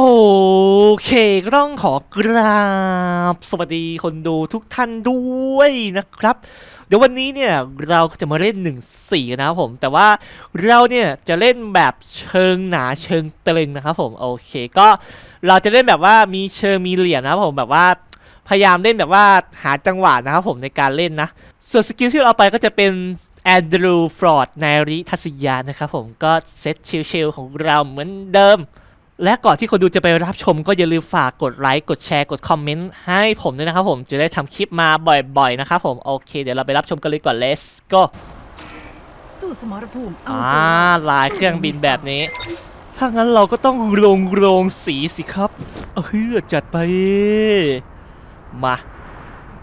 โอเคก็ต้องขอกราบ สวัสดีคนดูทุกท่านด้วยนะครับ เดี๋ยววันนี้เนี่ยเราก็จะมาเล่น1นสี่นะครับผม แต่ว่าเราเนี่ยจะเล่นแบบเชิงหนาเชิงตึงนะครับผมโอเคก็เราจะเล่นแบบว่ามีเชิงมีเหลี่ยมนะครับผมแบบว่าพยายามเล่นแบบว่าหาจังหวะนะครับผมในการเล่นนะ ส่วนสกิลที่เราไปก็จะเป็นแอนดรูฟรอดนาริทัศยานะครับผมก็เซตชิลๆของเราเหมือนเดิม และก่อนที่คนดูจะไปรับชมก็อย่าลืมฝากกดไลค์ กดแชร์ กดคอมเมนต์ให้ผมด้วยนะครับผมจะได้ทำคลิปมาบ่อยๆนะครับผม โอเค เดี๋ยวเราไปรับชมกันเลยก่อน let's go สู้สมรภูมิเอาอ่าตัวลายเครื่องบินแบบนี้ ถ้างั้นเราก็ต้องลงโรงสีสิครับเออจัดไป มา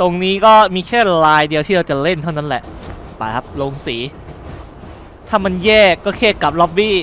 ตรงนี้ก็มีแค่ลายเดียวที่เราจะเล่นเท่านั้นแหละ ไปครับลงสี ถ้ามันแย่ก็แค่กลับล็อบบี้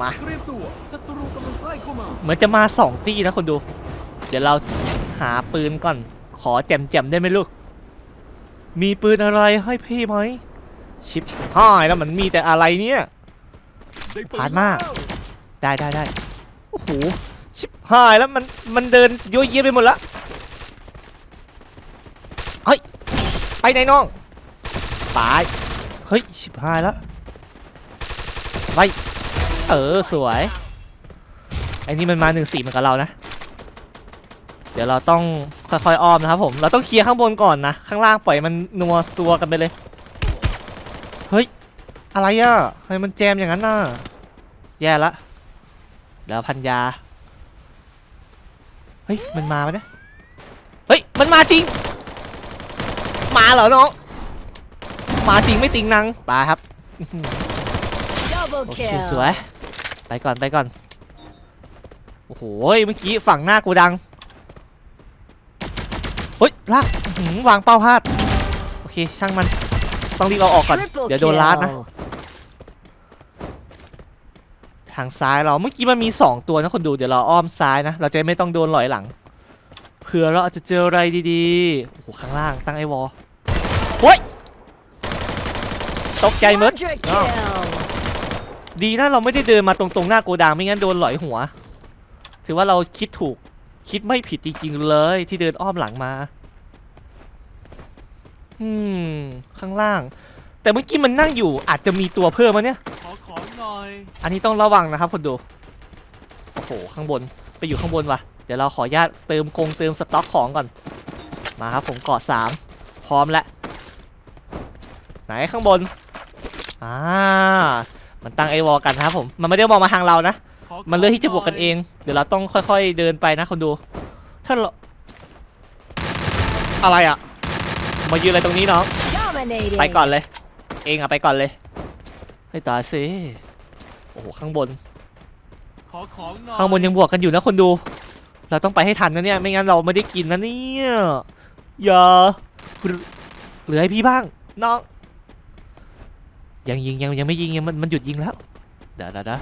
มา เตรียมตัว เหมือนจะมาสองตีนะคนดู เดี๋ยวเราหาปืนก่อน ขอแจมๆได้ไหมลูก มีปืนอะไรให้พี่ไหม ชิปห้ายแล้วมันมีแต่อะไรเนี่ยผ่านมาแล้วได้ได้ได้โอ้โห ชิปห้ายแล้วมันมันเดินโยเยไปหมดละเฮ้ย ไปไหนน้อง ตาย เฮ้ย ชิบหายแล้วไปเออ สวย ไอ้นี่มันมาหนึ่งสี่เหมือนกับเรานะ เดี๋ยวเราต้องค่อยๆอ้อมนะครับผม เราต้องเคลียร์ข้างบนก่อนนะ ข้างล่างปล่อยมันนัวซัวกันไปเลย เฮ้ย อะไรอะทำไมมันแจมอย่างนั้นน่ะ แย่ละ แล้วพันยา เฮ้ย มันมาไหมเนี่ยเฮ้ย มันมาจริง มาเหรอน้อง มาจริงไม่ติงนังไปครับอื้อหือ Double โอเค kill สวย ไปก่อนไปก่อน โอ้โหเมื่อกี้ฝั่งหน้ากูดังเฮ้ยลากอื้อหือวางเป้าพลาดโอเคช่างมันต้องรีบเอาออกก่อน Triple เดี๋ยวโดนลาดนะ kill ทางซ้ายเราเมื่อกี้มันมี 2 ตัวนะคนดูเดี๋ยวเราอ้อมซ้ายนะ เราจะไม่ต้องโดนหลอยหลังเผื่อเราอาจจะเจออะไรดีๆโอ้โหข้างล่างตั้งไอ้วอลโอ้ยตกใจหมด Quadra อ้าว kill ดีนะเราไม่ได้เดินมาตรงๆหน้าโกดังไม่งั้นโดนหลอยหัว ถือว่าเราคิดถูกคิดไม่ผิดจริงๆเลยที่เดินอ้อมหลังมาอืมข้างล่าง แต่เมื่อกี้มันนั่งอยู่อาจจะมีตัวเพิ่มมาเนี่ย ขอของหน่อย อันนี้ต้องระวังนะครับคนดู โอ้โห ข้างบน ไปอยู่ข้างบนว่ะ เดี๋ยวเราขออนุญาตเติมกงเติมสต็อกของก่อน มาครับผมเกาะสามพร้อมแล้ว ไหนข้างบน อ่า มันตั้งไอวอลกันนะครับผม มันไม่ได้มองมาทางเรานะขอของ มันเลือกที่จะบวกกันเอง เดี๋ยวเราต้องค่อย ๆ เดินไปนะคนดู ถ้าเราอะไรอะ มายืนอะไรตรงนี้น้อง Dominating ไปก่อนเลย เองอะไปก่อนเลยให้ตายสิโอ้โหข้างบน ขอของหน่อยข้างบนยังบวกกันอยู่นะคนดู เราต้องไปให้ทันนะเนี่ย ไม่งั้นเราไม่ได้กินนะเนี่ย อย่าเหลืเหลือให้พี่บ้างน้อง ยังยิงยังยังไม่ยิงยังมันมันหยุดยิงแล้วเดี๋ยวเดี๋ยวเดี๋ยว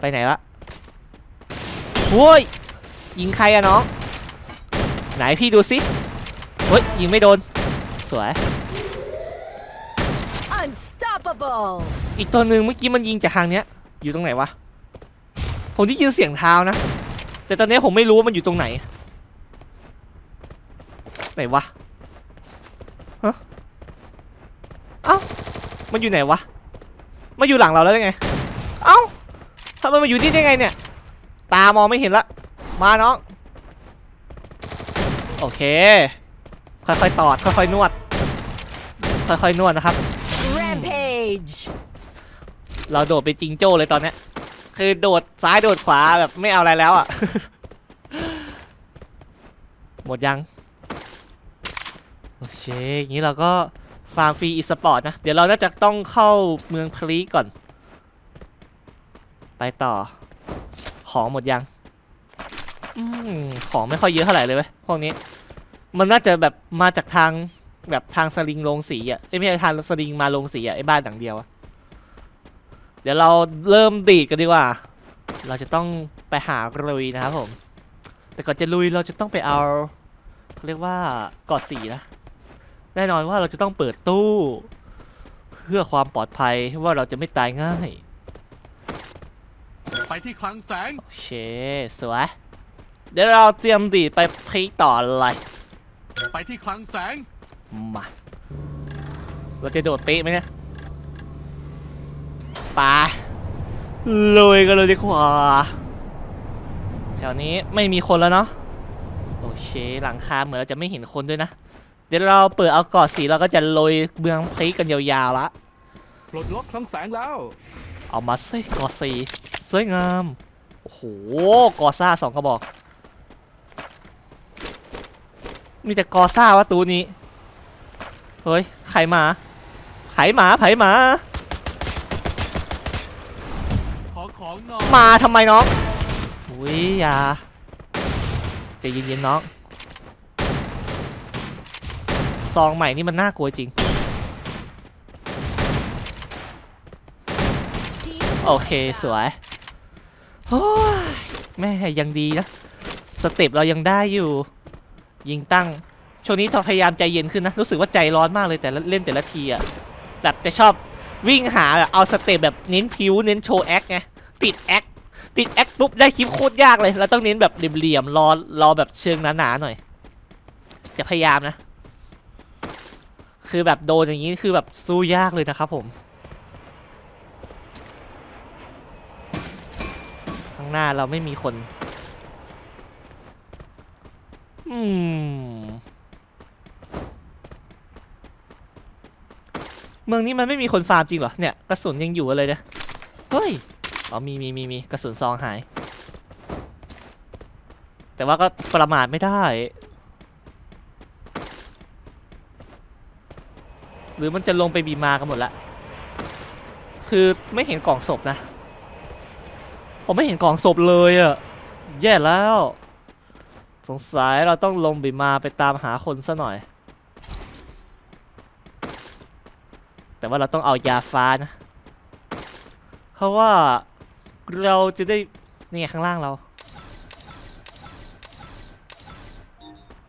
ไปไหนละโว้ยยิงใครอะน้อง ไหนพี่ดูสิเฮ้ยยิงไม่โดน สวย Unstoppable อีกตัวหนึ่งเมื่อกี้มันยิงจากทางเนี้ย อยู่ตรงไหนวะ ผมได้ยินเสียงเท้านะ แต่ตอนนี้ผมไม่รู้ว่ามันอยู่ตรงไหน ไหนวะฮะเอ้ามันอยู่ไหนวะ มาอยู่หลังเราแล้วยังไงเอ้าทำไมมาอยู่นี่ได้ไงเนี่ย ตามองไม่เห็นละ มาน้อง โอเค ค่อยๆตอด ค่อยๆนวด ค่อยๆนวดนะครับ Rampage เราโดดไปจิงโจ้เลยตอนเนี้ย คือโดดซ้ายโดดขวาแบบไม่เอาอะไรแล้วอะ หมดยัง โอเค อย่างนี้เราก็ฟาร์มฟรีอีสปอร์ตนะ เดี๋ยวเราน่าจะต้องเข้าเมืองพลีก่อน ไปต่อ ของหมดยังอืมของไม่ค่อยเยอะเท่าไหร่เลยเว้ยพวกนี้ มันน่าจะแบบมาจากทางแบบทางสลิงลงสีอะเอ้ยไม่ใช่ทางสลิงมาลงสีอะไอ้บ้านหลังเดียวอะเดี๋ยวเราเริ่มดีดกันดีกว่า เราจะต้องไปหาลุยนะครับผม แต่ก่อนจะลุยเราจะต้องไปเอาเขาเรียกว่ากอดสีนะ แน่นอนว่าเราจะต้องเปิดตู้ เพื่อความปลอดภัยว่าเราจะไม่ตายง่าย ที่ที่คลังแสง โอเค สวย เดี๋ยวเราเตรียมดีดไปพลิกต่อเลยไปที่คลังแสง มา เราจะโดดเป๊ะไหมเนี่ยไปลุยกันเลยดีกว่า แถวนี้ไม่มีคนแล้วเนาะ โอเค หลังคาเหมือนเราจะไม่เห็นคนด้วยนะ เดี๋ยวเราเปิดเอากอดสีเราก็จะโรยเมืองพลิกกันยาวๆละปลดล็อกคลังแสงแล้ว เอามาสิกอสี สวยงาม โอ้โหกอซ่าสองกระบอก มีแต่กอซ่าวะตูนี้ เฮ้ยใครมาไผหมา ไผหมา ขอของหน่อยมาทำไมน้อง อุ้ยอย่าใจเย็นๆน้อง ซองใหม่นี่มันน่ากลัวจริง โอเค สวย โอ้ยแม่ยังดีนะ สเต็ปเรายังได้อยู่ ยิงตั้ง ช่วงนี้ทอพยายามใจเย็นขึ้นนะ รู้สึกว่าใจร้อนมากเลยแต่เล่นแต่ละทีอะแบบจะชอบวิ่งหาแบบเอาสเต็ปแบบเน้นพิวเน้นโชว์แอคไงติดแอคติดแอคปุ๊บได้คลิปโคตรยากเลยเราต้องเน้นแบบเหลี่ยมๆรอรอแบบเชิงหนาๆหน่อย จะพยายามนะ คือแบบโดนอย่างนี้คือแบบสู้ยากเลยนะครับผมางหน้าเราไม่มีคน อืม เมืองนี้มันไม่มีคนฟาร์มจริงเหรอ เนี่ยกระสุนยังอยู่เลยนะเฮ้ย อ๋อมีมีมีมีกระสุนซองหาย แต่ว่าก็ประมาทไม่ได้ หรือมันจะลงไปบีมากันหมดละ คือไม่เห็นกล่องศพนะ ผมไม่เห็นกล่องศพเลยอะแย่แล้ว สงสัยเราต้องลงบีมาไปตามหาคนซะหน่อย แต่ว่าเราต้องเอายาฟ้านะ เพราะว่าเราจะได้ นี่ไงข้างล่างเรา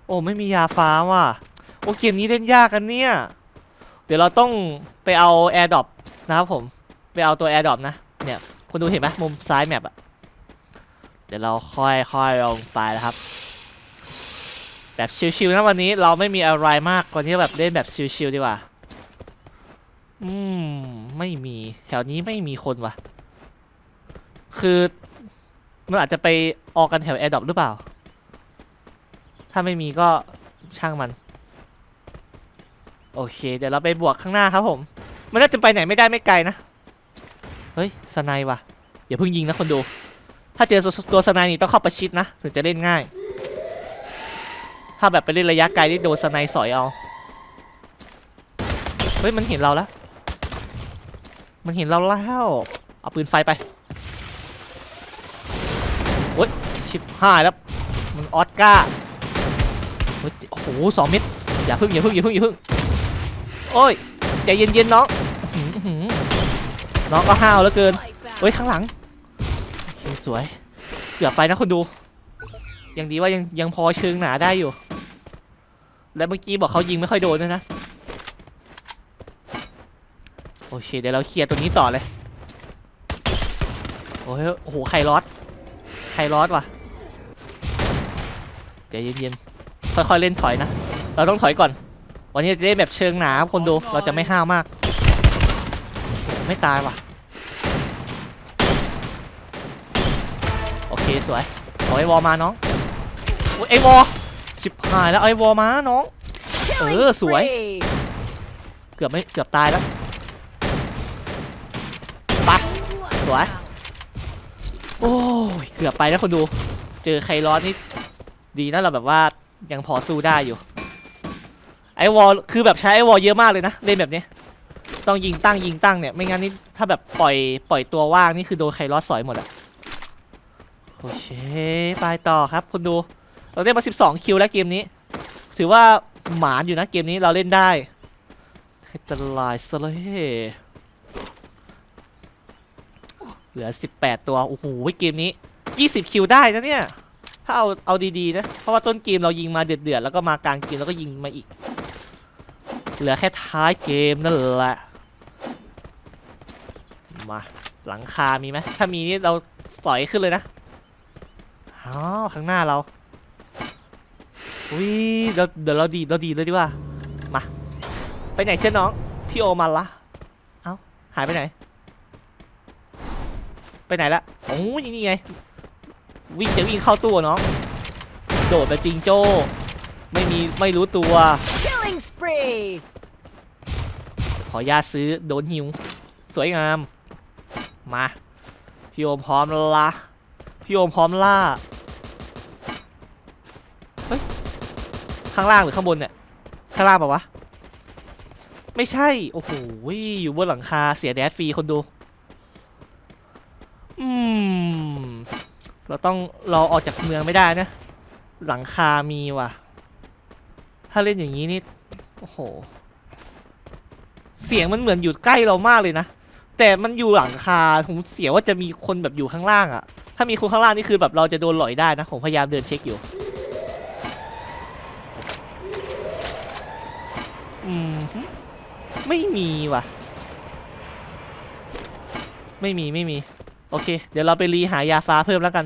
โอ้ไม่มียาฟ้าว่ะ โอ้เกมนี้เล่นยากกันเนี่ย เดี๋ยวเราต้องไปเอา Air d r o p นะครับผม ไปเอาตัว Air d r o p นะ เนี่ย คุณดูเห็นไหมมุมซ้ายแมปอะเดี๋ยวเราค่อยๆลงไปนะครับ แบบชิวๆนะวันนี้เราไม่มีอะไรมากกว่านี้แบบเล่นแบบชิวๆดีกว่า อืมไม่มีแถวนี้ไม่มีคนว่ะ คือมันอาจจะไปออกกันแถวแอร์ดรอปหรือเปล่า ถ้าไม่มีก็ช่างมัน โอเค เดี๋ยวเราไปบวกข้างหน้าครับผม มันน่าจะไปไหนไม่ได้ไม่ไกลนะ เฮ้ยสไนว่ะอย่าเพิ่งยิงนะคนดู ถ้าเจอตัวสไนนี่ต้องเข้าประชิดนะถึงจะเล่นง่าย ถ้าแบบไปเล่นระยะไกลที่โดนสไนสอยเอา เฮ้ยมันเห็นเราแล้ว มันเห็นเราแล้วเอาปืนไฟไปโอ้ยชิบหายแล้วมันออสการ์เฮ้ยโอ้โหสองเม็ดอย่าพึ่งอย่าพึ่งอย่าพึ่งอย่าพึ่งโอ้ยใจเย็นๆน้อง น้องก็ห้าวเหลือเกินเฮ้ยข้างหลังโอเคสวยเกือบไปนะคนดู ยังดีว่ายังยังพอเชิงหนาได้อยู่ แล้วเมื่อกี้บอกเขายิงไม่ค่อยโดนด้วยนะโอเคเดี๋ยวเราเคลียร์ตัวนี้ต่อเลยโอ้ยโอ้โหไครอสไครอสว่ะเดี๋ยวเย็นๆค่อยๆเล่นถอยนะ เราต้องถอยก่อน วันนี้จะได้แบบเชิงหนาครับคนดูเราจะไม่ห้าวมาก ไม่ตายว่ะ โอเคสวยเอาไอ้วอลมาน้องไอ้วอลชิบหายแล้วไอ้วอลมาน้อง เออสวย เกือบไม่เกือบตายแล้วไปสวย โอ้ยเกือบไปแล้วคนดู เจอไคลอสนี่ดีนะเราแบบว่ายังพอสู้ได้อยู่ ไอวอลคือแบบใช้ไอวอลเยอะมากเลยนะ เล่นแบบนี้ ต้องยิงตั้งยิงตั้งเนี่ย ไม่งั้นนี่ถ้าแบบปล่อยปล่อยตัวว่างนี่คือโดนไคลอสสอยหมดอะโอเคไปต่อครับคนดู เราได้มา 12 คิวแล้วเกมนี้ ถือว่าหมานอยู่นะเกมนี้เราเล่นได้ให้ตลายซะเลยเหลือ 18 ตัวโอ้โหเกมนี้ 20 คิวได้นะเนี่ยถ้าเอาเอาดีๆนะเพราะว่าต้นเกมเรายิงมาเดือดๆแล้วก็มากลางเกมแล้วก็ยิงมาอีก เหลือแค่ท้ายเกมนั่นแหละ มาหลังคามีไหมถ้ามีนี่เราสอยขึ้นเลยนะอ๋อข้างหน้าเราอุ้ยเดี๋ยวเดี๋ยวเราดีเราดีเลยดีกว่ามาไปไหนเจ้าน้องพี่โอมาละเอ้าหายไปไหน ไปไหนละโอ้ยนี่ไงวิ่งจะวิ่งเข้าตู้อะน้องโดดไปจริงโจ้ไม่มีไม่รู้ตัว Killing spree. ขออนุญาตซื้อโดนหิว สวยงาม มาพี่โอมพร้อมละพี่โอมพร้อมล่าเฮ้ยข้างล่างหรือข้างบนเนี่ยข้างล่างปะวะไม่ใช่โอ้โหอยู่บนหลังคาเสียแดดฟรีคนดูอืมเราต้องเราออกจากเมืองไม่ได้นะ หลังคามีว่ะ ถ้าเล่นอย่างนี้นี่โอ้โหเสียงมันเหมือนอยู่ใกล้เรามากเลยนะ แต่มันอยู่หลังคาผมเสียว่าจะมีคนแบบอยู่ข้างล่างอะถ้ามีคนข้างล่างนี่คือแบบเราจะโดนหลอยได้นะผมพยายามเดินเช็คอยู่อืมไม่มีว่ะ ไม่มีไม่มี โอเค เดี๋ยวเราไปรีหายาฟ้าเพิ่มแล้วกัน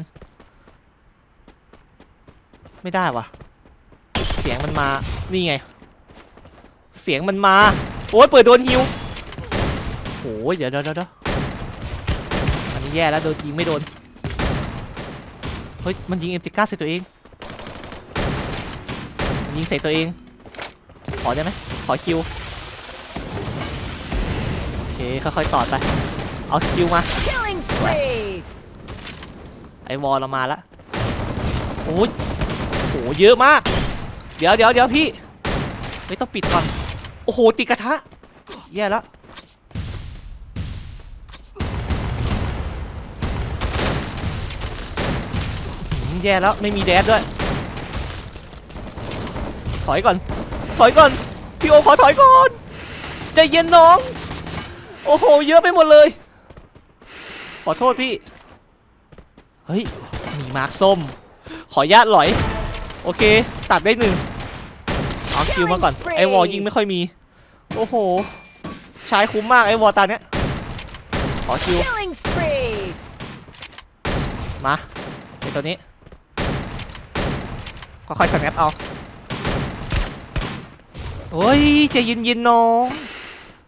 ไม่ได้ว่ะ เสียงมันมา นี่ไง เสียงมันมา โอ้ยเปิดโดนฮิว โอ้ยเดี๋ยวเดี๋ยวเดี๋ยวอันนี้แย่แล้วโดนยิงไม่โดน เฮ้ย มันยิงเอ็มติก้าใส่ตัวเองมันยิงใส่ตัวเอง ขอได้ไหม ขอคิว โอเค ค่อยๆต่อไป เอาสกิลมา Killing spree. ไอวอลเรามาละโอ้ยโห เยอะมาก เดี๋ยวเดี๋ยวเดี๋ยวพี่ไม่ต้องปิดก่อน โอ้โห ติดกระทะ แย่แล้ว แย่แล้วไม่มีแดดด้วย ถอยก่อน ถอยก่อน พี่โอขอถอยก่อน ใจเย็นน้อง โอ้โห เยอะไปหมดเลย ขอโทษพี่ เฮ้ย มีมาร์คส้ม ขออนุญาตหลอย โอเค ตัดได้หนึ่งเอาคิวมาก่อน ไอวอลยิงไม่ค่อยมี โอ้โห ใช้คุ้มมากไอวอลตาเนี้ย ขอคิว Killing spree. มาไอตัวนี้ ก็ค่อยสแนปเอาโอ้ยใจเย็นๆน้อง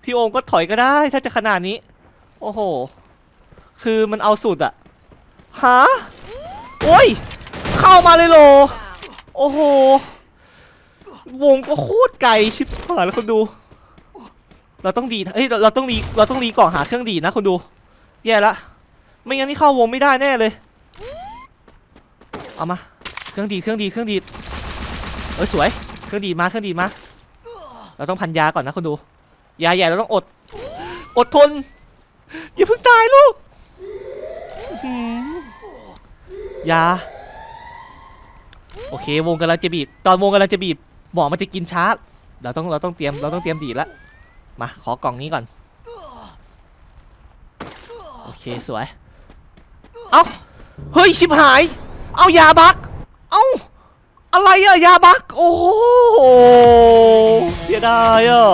พี่โอมก็ถอยก็ได้ถ้าจะขนาดนี้ โอ้โห คือมันเอาสุดอะฮะโอ้ย เข้ามาเลยโล โอ้โห วงก็โคตรไกลชิบหายแล้วคนดู เราต้องดีเฮ้ยเราเราต้องรีเราต้องรีกล่องหาเครื่องดีนะคนดู แย่ละ ไม่งั้นนี่เข้าวงไม่ได้แน่เลย เอามา เครื่องดีเครื่องดีเครื่องดีเอ้ยสวย เครื่องดีมาเครื่องดีมา เราต้องพันยาก่อนนะคนดูยาใหญ่เราต้องอด อดทน อย่าเพิ่งตายลูกยา โอเค วงกำลังจะบีบ ตอนวงกำลังจะบีบหมอมันจะกินชาร์จเราต้องเราต้องเตรียมเราต้องเตรียมดีดละมาขอกล่องนี้ก่อน โอเคสวย เอ้า เฮ้ย ชิบหาย เอายาบัก อะไรอะยาบักโอ้โหเสียดายอะ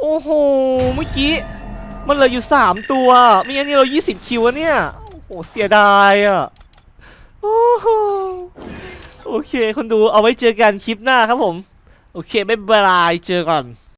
โอ้โหเมื่อกี้มันเหลืออยู่ 3 ตัวไม่งั้นนี่เรา 20 คิวอะเนี่ยโอ้โหเสียดายอะโอ้โหโอเคคนดูเอาไว้เจอกันคลิปหน้าครับผม โอเคบ๊ายบายเจอกัน